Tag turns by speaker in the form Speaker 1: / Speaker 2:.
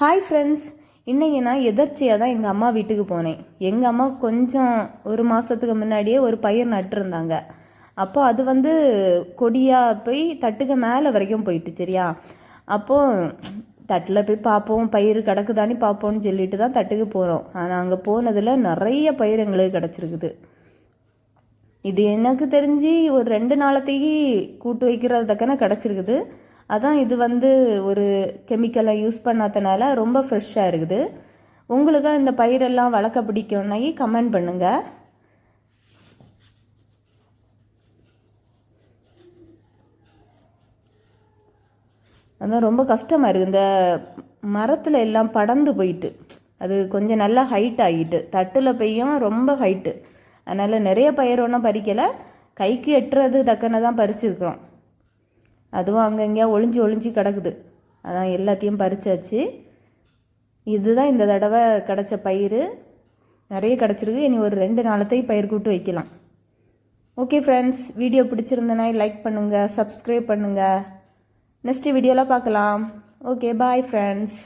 Speaker 1: Hi friends இன்றைக்கி நான் எதர்ச்சியாக தான் எங்கள் அம்மா வீட்டுக்கு போனேன். எங்கள் அம்மா கொஞ்சம் ஒரு மாதத்துக்கு முன்னாடியே ஒரு பயிர் நட்டுருந்தாங்க. அப்போ அது வந்து கொடியாக போய் தட்டுக்கு மேலே வரைக்கும் போயிட்டு சரியா? அப்போது தட்டில் போய் பார்ப்போம் பயிர் கிடக்குதானே பார்ப்போம்னு சொல்லிட்டு தான் தட்டுக்கு போகிறோம் ஆனால் அங்கே போனதில் நிறைய பயிர் எங்களுக்கு கிடச்சிருக்குது. இது எனக்கு தெரிஞ்சு ஒரு ரெண்டு நாளத்தைக்கு கூட்டு வைக்கிறது தக்கன கிடச்சிருக்குது. அதான் இது வந்து ஒரு கெமிக்கலை யூஸ் பண்ணாதனால ரொம்ப ஃப்ரெஷ்ஷாக இருக்குது. உங்களுக்கு இந்த பயிரெல்லாம் வளர்க்க பிடிக்கும்னாக்கி கமெண்ட் பண்ணுங்கள் அதான் ரொம்ப கஷ்டமாக இருக்குது இந்த மரத்தில் எல்லாம் படந்து போயிட்டு அது கொஞ்சம் நல்லா ஹைட் ஆகிட்டு தட்டில் பெய்யும் ரொம்ப ஹைட்டு அதனால் நிறைய பயிர் ஒன்றும் பறிக்கலை. கைக்கு எட்டுறது டக்குன்னு தான் பறிச்சிருக்கிறோம். அதுவும் அங்கங்கேயா ஒளிஞ்சு ஒளிஞ்சு கிடக்குது. அதான் எல்லாத்தையும் பறிச்சாச்சு. இதுதான் இந்த தடவை கிடச்ச பயிர் நிறைய கிடச்சிருக்கு. இனி ஒரு ரெண்டு நாளத்தையும் பயிர் கூட்டு வைக்கலாம். ஓகே ஃப்ரெண்ட்ஸ் வீடியோ பிடிச்சிருந்தனா லைக் பண்ணுங்கள் சப்ஸ்கிரைப் பண்ணுங்கள் நெக்ஸ்ட் வீடியோவில் பார்க்கலாம். Okay bye friends